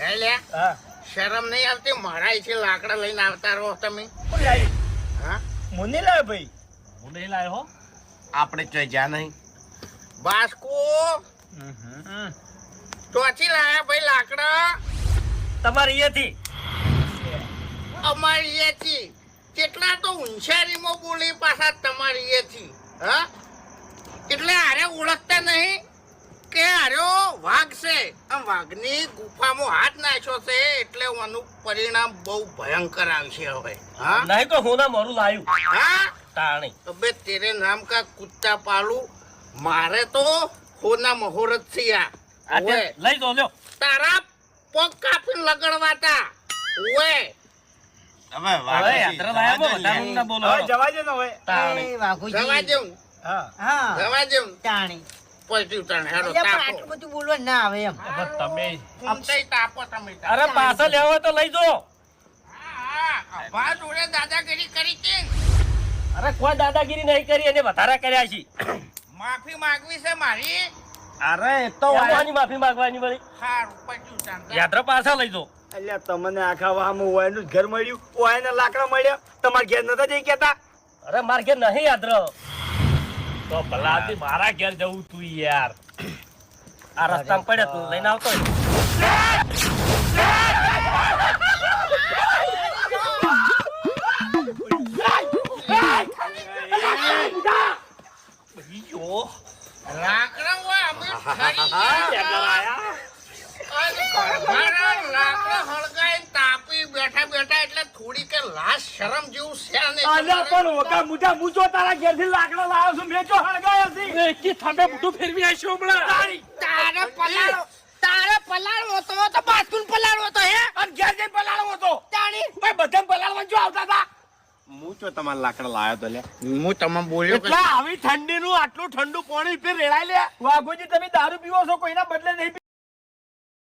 હે લે? શરમ નહીં આવતી? મારા અહીંથી લાકડા લઈને આવતા રહો તમે. હા મુની લાવ ભાઈ. હું લાવ્યો હો. આપણે ચોઈ જ્યાં નહીં. બાસ્કો! ચોથી લાયા ભાઈ લાકડા. તમારી અહીંયાથી. અમારી અહીંયાથી. કેટલા તો હોશિયારીમાં બોલી પાછા તમારી અહીંયાથી હા? એટલે આરે ઓળખતા નહીં? કે આર્યો વાઘ છે. આમ વાઘની ગુફામાં હાથ નાખ્યો છે એટલે આનું પરિણામ બહુ ભયંકર આવશે હવે. હા? નહીં તો હું ના મોરું લાયું. હા? તાણી. અબે તેરે નામ કા કુત્તા પાલું મારે તો હોના મહોરત છે આ આ લઈ દો લ્યો. તારા પગ કાપીને લગડવાતા ઓવે હવે વાઘ યાત્રા લાયા બો બધા ના બોલો હવે જવા દે ને હવે. તાણી. વાઘુજી. જવા દેવું હા. હા જવા દેવું તાણી. પછી તને હેરો તાપો આટલું બધું બોલવા ના આવે એમ. તમે ઊંચાઈ તાપો તમે અરે પાછા લેવા તો લઈ જો. હા, હા, અભા જોડે દાદાગીરી કરી છે. અરે કોઈ દાદાગીરી નહીં કરી એને વધારા કર્યા છે. માફી માંગવી છે મારી? અરે તો એમાંની માફી માંગવાની વળી. હારું પછી તને યાત્રા પાછા લઈ જો. એટલે તમને આખા વાહમાં ઓયનું ઘર મળ્યું. ઓયના લાકડા મળ્યા. તમારા ઘેર નતા જઈ કેતા અરે માર ઘેર નહીં યાત્ર તો ભલાથી મારા ઘેર જવું તું યાર આ રસ્તામાં પડ્યા તું લઈને આવતો લાકડા હોય અમે ઠરી ગયા. થોડી કે લાશ શરમ જેવું છે ને અલ્યા પણ ઓકા મુજા મુજો તારા ઘેરથી લાકડા લાવ્યો છું મેં જો હળગાયા છે? એકી થાંભે બુટુ ફેરવી આવીશું હમણાં? તારે પલાળો તારે પલાળવો તો તો બાસ્કુન પલાળવો તો હે? અને ઘેર જઈને પલાળવો તો તાણી. ભાઈ બધા પલાળવા જો આવતા હતા. હું તમારા લાકડા લાયો તો લે? હું તમને બોલ્યો એટલે આવી ઠંડીનું આટલું ઠંડુ પાણી ફેર રેડાય લે. વાઘોજી તમે દારૂ પીવો છો કોઈના બદલે નહીં